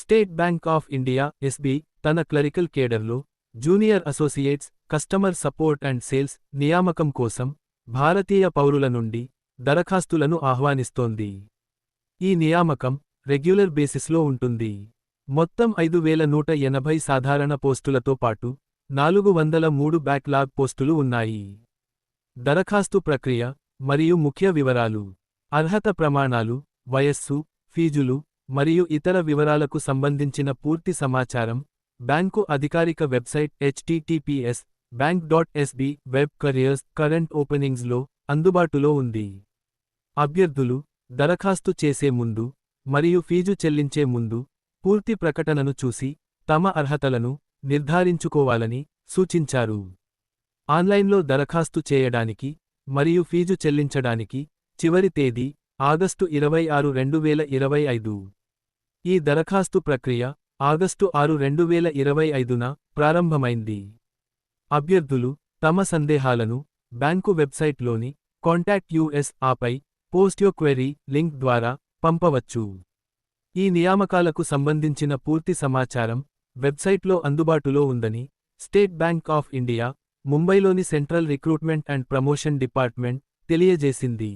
State Bank of India SB తన clerical కేడర్లో junior associates customer support and sales నియామకం కోసం భారతీయ పౌరుల నుండి దరఖాస్తులను ఆహ్వానిస్తోంది. ఈ నియామకం రెగ్యులర్ బేసిస్లో ఉంటుంది. మొత్తం ఐదు వేల నూట ఎనభై సాధారణ పోస్టులతో పాటు నాలుగు వందల మూడు బ్యాక్లాగ్ పోస్టులు ఉన్నాయి. దరఖాస్తు ప్రక్రియ మరియు ముఖ్య వివరాలు అర్హత ప్రమాణాలు వయస్సు ఫీజులు మరియు ఇతర వివరాలకు సంబంధించిన పూర్తి సమాచారం బ్యాంకు అధికారిక website HTTPS bank dot SB web careers current ఓపెనింగ్స్లో అందుబాటులో ఉంది. అభ్యర్థులు దరఖాస్తు చేసే ముందు మరియు ఫీజు చెల్లించే ముందు పూర్తి ప్రకటనను చూసి తమ అర్హతలను నిర్ధారించుకోవాలని సూచించారు. ఆన్లైన్లో దరఖాస్తు చేయడానికి మరియు ఫీజు చెల్లించడానికి చివరి తేదీ ఆగస్టు ఇరవై ఆరు రెండు వేల ఇరవై ఐదు. ఈ దరఖాస్తు ప్రక్రియ ఆగస్టు ఆరు రెండు వేల ఇరవై ఐదున ప్రారంభమైంది. అభ్యర్థులు తమ సందేహాలను బ్యాంకు వెబ్సైట్లోని కాంటాక్ట్ యుఎస్ ఆపై పోస్ట్ యో క్వెరీ లింక్ ద్వారా పంపవచ్చు. ఈ నియామకాలకు సంబంధించిన పూర్తి సమాచారం వెబ్సైట్లో అందుబాటులో ఉందని స్టేట్ బ్యాంక్ ఆఫ్ ఇండియా ముంబైలోని central recruitment and promotion department తెలియజేసింది.